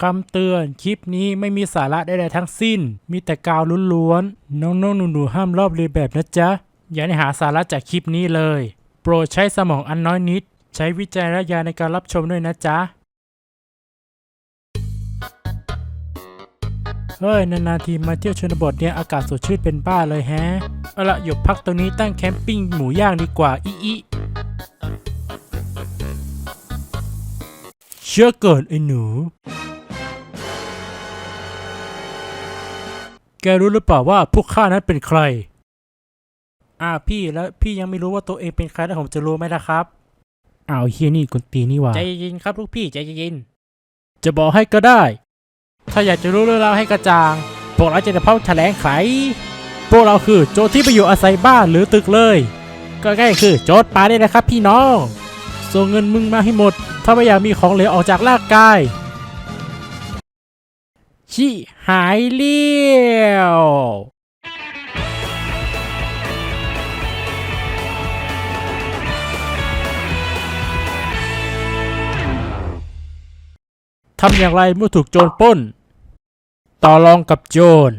คำเตือน คลิปนี้ไม่มีสาระใดๆทั้งสิ้น มีแต่กาวล้วนๆ น้องๆหนูๆห้ามรอบเลียนแบบนะจ๊ะ อย่าได้หาสาระจากคลิปนี้เลย โปรดใช้สมองอันน้อยนิด ใช้วิจารณญาณในการรับชมด้วยนะจ๊ะ เฮ้ย นานๆทีมาเที่ยวชนบทเนี่ยอากาศสดชื่นเป็นบ้าเลยแฮะ เอาละหยบพักตรงนี้ตั้งแคมปิ้งหมูย่างดีกว่าอีอีเชื่อเกิดไอ้หนู แกรู้หรือเปล่าว่าพวกข้านั้นเป็นใคร อ่าพี่แล้วพี่ยังไม่รู้ว่าตัวเองเป็นใครแล้วผมจะรู้ไหมล่ะครับ อ้าวเฮียนี่กุนตีนี่หว่า ใจเย็นครับลูกพี่ใจเย็นจะบอกให้ก็ได้ ถ้าอยากจะรู้เรื่องราวให้กระจ่าง พวกเราจะได้พบแถลงไข พวกเราคือโจรที่ไปอยู่อาศัยบ้านหรือตึกเลยก็ง่ายคือโจรป่าได้นะครับพี่น้อง ส่งเงินมึงมาให้หมด ถ้าไม่อยากมีของเหลวออกจากร่างกาย ชิหายเลี้ยวทำอย่างไรเมื่อถูกโจรปล้น ต่อรองกับโจร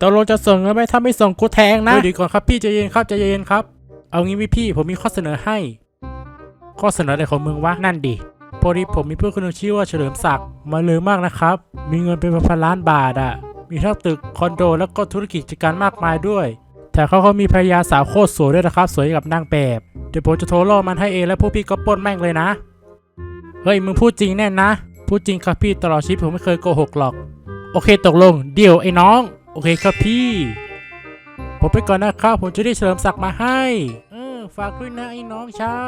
ตกลงจะส่งเงินไหมถ้าไม่ส่งกูแทงนะเดี๋ยวก่อนครับพี่ใจเย็นครับใจเย็นครับ เอางี้วิพี่ผมมีข้อเสนอให้ ข้อเสนออะไรของมึงวะนั่นดิ พอดีผมมีเพื่อนคนหนึงชื่อว่าเฉลิมศักดิ์มาเลยมากนะครับ มีเงินเป็นพันล้านบาทอะมีทั้งตึกคอนโดแล้วก็ธุรกิจการมากมายด้วย แต่เขาก็มีภรรยาสาวโคตรสวยด้วยนะครับ สวยกับนางแบบ เดี๋ยวผมจะโทรล่อมันให้เองแล้วพวกพี่ก็ปล้นแม่งเลยนะ เฮ้ยมึงพูดจริงแน่นะ พูดจริงครับพี่ตลอดชีวิตผมไม่เคยโกหกหรอก โอเคตกลง เดี๋ยวไอ้น้อง โอเคครับพี่ ผมไปก่อนนะครับผมจะได้เฉลิมศักดิ์มาให้ เออฝากด้วยนะไอ้น้องชา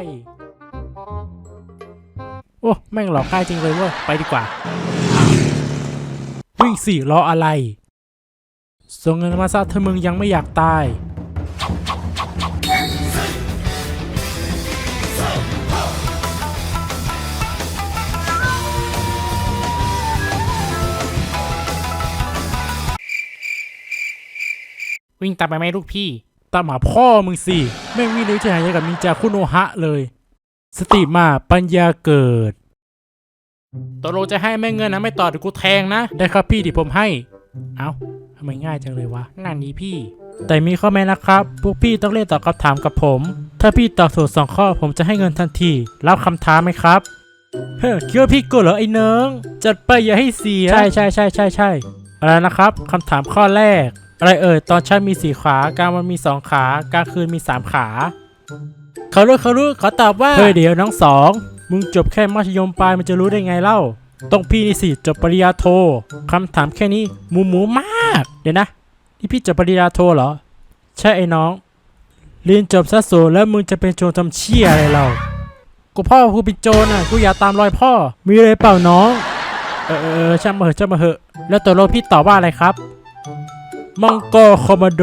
ย โอ้แม่งหลอกง่ายจริงเลยเว้ยไปดีกว่า วิ่งสิรออะไรส่งเงินมาซะถ้ามึงยังไม่อยากตายวิ่งตามไปไหมลูกพี่ ตามหาพ่อมึงสิ แม่งวิ่งเลยจะหายกับนินจาคุโนฮะเลย สติมาปัญญาเกิดตกลงจะให้แม่เงินนะไม่ต่อเดี๋ยวกูแทงนะ ได้ครับพี่ที่ผมให้ เอ้าทำไมง่ายจังเลยวะงานนี้พี่ แต่มีข้อแม้นะครับ พวกพี่ต้องเล่นตอบคำถามกับผม ถ้าพี่ตอบถูกสองข้อผมจะให้เงินทันที รับคำท้าไหมครับ เฮ้ยคิดว่าพี่โกลัวเหรอไอ้เนิงจัดไปอย่าให้เสีย ใช่ใช่ใช่ใช่ใช่อะไรนะครับคำถามข้อแรก อะไรเอ่ยตอนเช้ามีสี่ขากลางวันมีสองขากลางคืนมีสามขา เขารู้เขารู้เขาตอบว่า เฮ้ยเดี๋ยวน้องสอง มึงจบแค่มัธยมปลายมันจะรู้ได้ไงเล่า ต้องพี่นี่สิจบปริญญาโทคำถามแค่นี้หมูหมูมาก เดี๋ยวนะ นี่พี่จบปริญญาโทเหรอ ใช่ไอ้น้อง เรียนจบซะสูแล้วมึงจะเป็นโจรทำเชี่ยอะไรเรา กูพ่อกูเป็นโจรอะ กูอยากตามรอยพ่อ มีอะไรเปล่าน้อง เออเออช่างมาเหอะช่างมาเหอะ แล้วตัวโลพี่ตอบว่าอะไรครับ มังกรคอมมานโด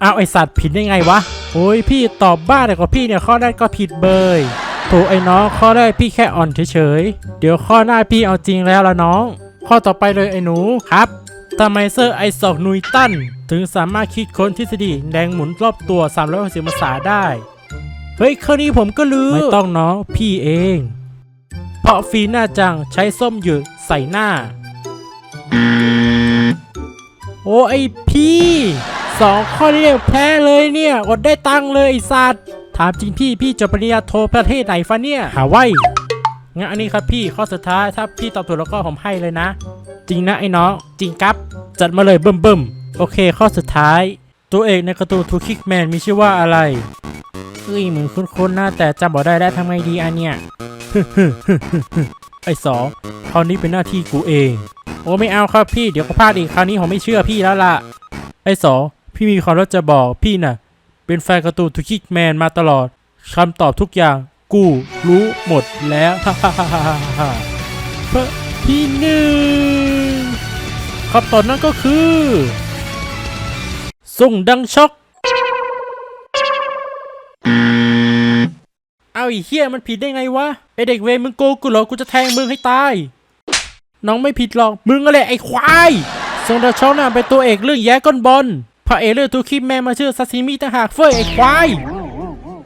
เอาไอสัตว์ผิดได้ไงวะโอ้ยพี่ตอบบ้าแต่กับพี่เนี่ยข้อแรกก็ผิดเบยโถไอ้น้องข้อแรกพี่แค่อ่อนเฉยๆ เดี๋ยวข้อหน้าพี่เอาจริงแล้วละน้อง ข้อต่อไปเลยไอ้หนูครับทำไมเซอร์ไอซอกนุยตันถึงสามารถคิดค้นทฤษฎีแดงหมุนรอบตัว 360องศาได้ เฮ้ยข้อนี้ผมก็รู้ไม่ต้องน้องพี่เอง เพราะฟีน่าจังใช้ส้มหยุดใส่หน้า โอ้ไอพี่ สองข้อนี้เนี่ยแพ้เลยเนี่ยอดได้ตังค์เลยไอสัตว์ถามจริงพี่พี่จบปริญญาโทประเทศไหนฟะเนี่ยหาไว้งั้นอันนี้ครับพี่ข้อสุดท้ายถ้าพี่ตอบถูกแล้วก็ผมให้เลยนะ จริงนะไอ้น้องจริงครับ จัดมาเลยเบิ่มเบิ่มโอเค ข้อสุดท้าย ตัวเอกในการ์ตูนทูคิกแมนมีชื่อว่าอะไรเอ้ยเหมือนคุ้นๆนะแต่จำบอกได้แล้วทำไงดีอันเนี้ยไอ้สองคราวนี้เป็นหน้าที่กูเอง โอ้ไม่เอาครับพี่เดี๋ยวก็พลาดอีกคราวนี้ผมไม่เชื่อพี่แล้วล่ะไอ้สอง พี่มีความรับจะบอกพี่น่ะ เป็นแฟนการ์ตูนทูคิกแมนมาตลอดคำตอบทุกอย่างกูรู้หมดแล้วฮ่าฮ่าฮ่าฮ่าฮ่าเพราะพี่หนึ่งคำตอบนั้นก็คือส่งดังช็อกเอาไอีเหี้ยมันผิดได้ไงวะไอเด็กเวรมึงโกงกูเหรอกูจะแทงมึงให้ตาย น้องไม่ผิดหรอก มึงอะไรไอ้ควายทรงดาช็อกน่ะเป็นตัวเอกเรื่องแย่ก้นบอล พระเอเรื่องทูคิปแมนมาชื่อซาซิมิต่างหากเฟ้ยไอ้ควาย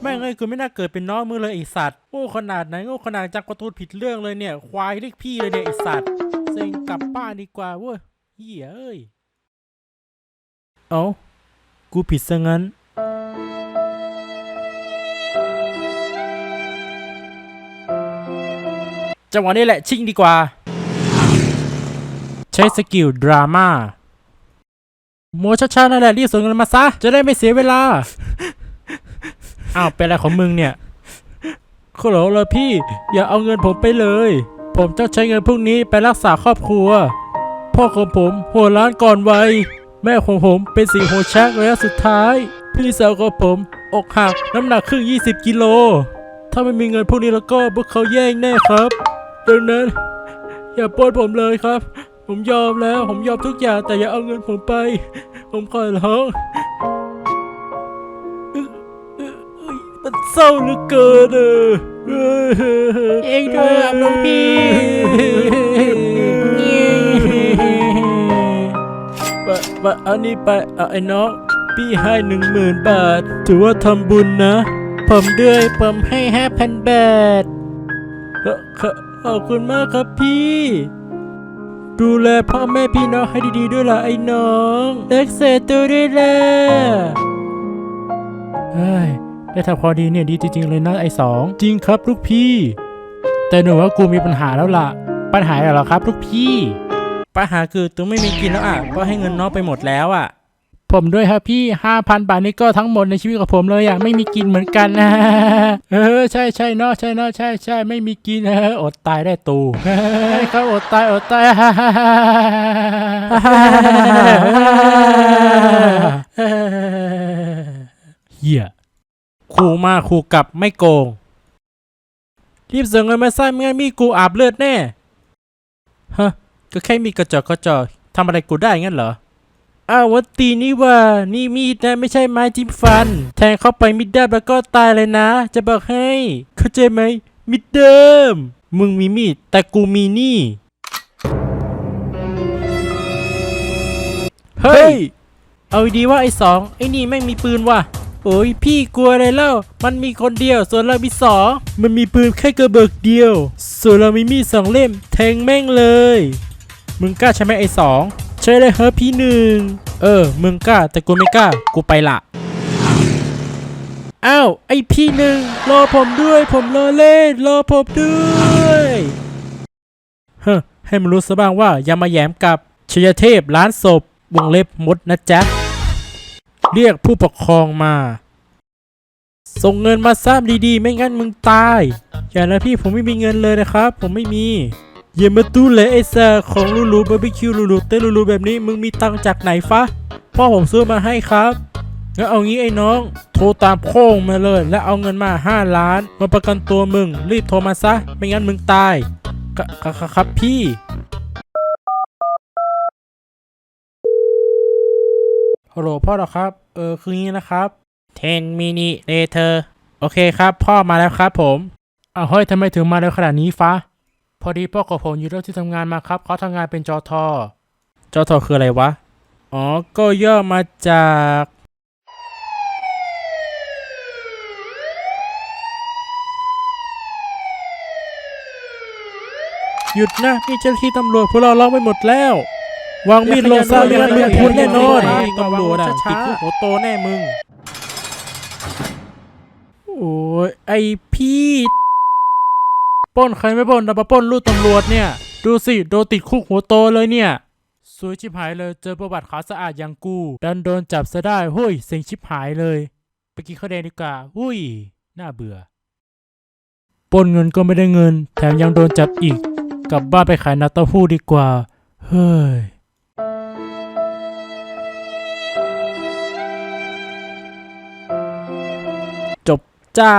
แม่งเอ้ยกูไม่น่าเกิดเป็นน้องมึงเลยไอสัตว์โง่ขนาดไหนโง่ขนาดจักประตูผิดเรื่องเลยเนี่ย ควายเรียกพี่เลยเนี่ยไอสัตว์เซ็งกลับบ้านดีกว่าเว้ยเหี้ยเอ้ยเอ้ากูผิดซะงั้น จังหวะนี้แหละชิงดีกว่า ใช้สกิลดราม่า โมช้าๆนั่นแหละรีบส่งเงินมาซะ จะได้ไม่เสียเวลา อ้าวเป็นอะไรของมึงเนี่ยขอร้องละพี่ อย่าเอาเงินผมไปเลย ผมจะใช้เงินพวกนี้ไปรักษาครอบครัว พ่อของผมหัวล้านก่อนวัยแม่ของผมเป็นสีหัวชักระยะสุดท้าย พี่สาวของผมอกหักน้ำหนักครึ่ง 20 กิโล ถ้าไม่มีเงินพวกนี้แล้วก็พวกเขาแย่งแน่ครับ ดังนั้น อย่าปล้นผมเลยครับ ผมยอมแล้ว ผมยอมทุกอย่างแต่อย่าเอาเงินผมไป ผมขอร้องอึ๊ะอึ๊ะอึ๊ยมันเศร้าเหลือเกินเออเองด้วยครับน้องพี่บะบะอันนี้ไปเอาไอ้น้องพี่ให้หนึ่งหมื่นบาท ถือว่าทำบุญนะ ผมด้วยผมให้ห้าพันบาทเอ่อขอขอบคุณมากครับพี่ ดูแลพ่อแม่พี่น้องให้ดีๆด้วยล่ะไอ้น้องเล็กเซตัวด้วยล่ะเฮ้ยได้ทำพอดีเนี่ยดีจริงๆเลยนะไอ้สองจริงครับลูกพี่ แต่หนูว่ากูมีปัญหาแล้วล่ะ ปัญหาอะไรเหรอครับลูกพี่ ปัญหาคือตัวไม่มีกินแล้วอะก็ให้เงินน้องไปหมดแล้วอะ ผมด้วยครับพี่ห้าพันบาทนี่ก็ทั้งหมดในชีวิตของผมเลยอะไม่มีกินเหมือนกันนะเออใช่ใช่เนาะใช่เนาะใช่ใช่ไม่มีกินเอออดตายได้ตูเขาอดตายอดตายเหี้ยคูมาคูกลับไม่โกง รีบส่งเงินมาสร้างไม่งั้นมีกูอาบเลือดแน่ฮะก็แค่มีกระจอกกระจอกทำอะไรกูได้งั้นเหรอ อ้าววัตตีนี่ว่า นี่มีดนะไม่ใช่ไม้จิ้มฟัน แทงเข้าไปมิดด้ามแล้วก็ตายเลยนะ จะบอกให้ เข้าใจไหม มิดเดิม มึงมีมีด แต่กูมีนี่ เฮ้ย เอาดีว่าไอ้สองไอ้นี่แม่งมีปืนว่ะ โอ้ยพี่กลัวอะไรเล่า มันมีคนเดียว ส่วนเรามีสองมันมีปืนแค่กระเบิกเดียว ส่วนเรามีมีดสองเล่ม แทงแม่งเลย มึงกล้าใช่ไหมไอ้สอง ใช่เลยเฮ้ยพี่หนึ่งเออ มึงกล้า แต่กูไม่กล้า กูไปละอ้าว ไอพี่หนึ่งรอผมด้วย ผมรอเล่น รอผมด้วยเฮ้ให้มันรู้ซะบ้างว่าอย่ามาแย้มกับชยเทพร้านศพวงเล็บมดนะจ๊ะ เรียกผู้ปกครองมา ส่งเงินมาซ้ำดีๆ ไม่งั้นมึงตาย อย่านะพี่ผมไม่มีเงินเลยนะครับ ผมไม่มี อย่ามาตู้เลยไอ้แซ่ของลูลูบาร์บีคิวลูลูเต้นลูลูแบบนี้มึงมีตังค์จากไหนฟะพ่อผมซื้อมาให้ครับงั้นเอางี้ไอ้น้อง โทรตามโค้งมาเลย แล้วเอาเงินมา 5 ล้าน มาประกันตัวมึง รีบโทรมาซะ ไม่งั้นมึงตายกะกะกะครับพี่ฮัลโหลพ่อเหรอครับ เออคืองี้นะครับ10 mini later โอเคครับ พ่อมาแล้วครับผมอ้าวเฮ้ยทำไมถึงมาเร็วขนาดนี้ฟ้า พอดีพ่อกับผมอยู่เรื่องที่ทำงานมาครับเขาทำงานเป็นจอทอจอทอคืออะไรวะ อ๋อ ก็ย่อมาจากหยุดนะนี่เจ้าหน้าที่ตำรวจพวกเราล็อกไปหมดแล้ว วางมีดลงซะไม่งั้นมึงพูดแน่นอนตำรวจอะติดคุกหัวโตแน่มึง โอ้ยไอพี่ ป้นใครไม่ป้นแต่มาปล้นลูกตำรวจเนี่ย ดูสิโดนติดคุกหัวโตเลยเนี่ยสวยชิบหายเลยเจอประวัติขาวสะอาดอย่างกู ดันโดนจับซะได้เฮ้ยเซ็งชิบหายเลย ไปกินข้าวแดงดีกว่าหุ้ยน่าเบื่อป้นเงินก็ไม่ได้เงิน แถมยังโดนจับอีก กลับบ้านไปขายน้ำเต้าหู้ดีกว่า เฮ้ยจบจ้า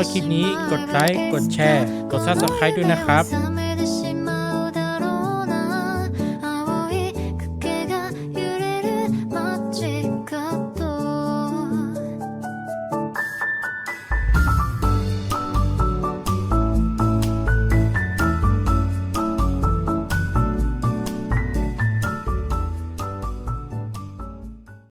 อบคลิปนี้กดไลค์กดแชร์ กด subscribe ด้วยนะครับ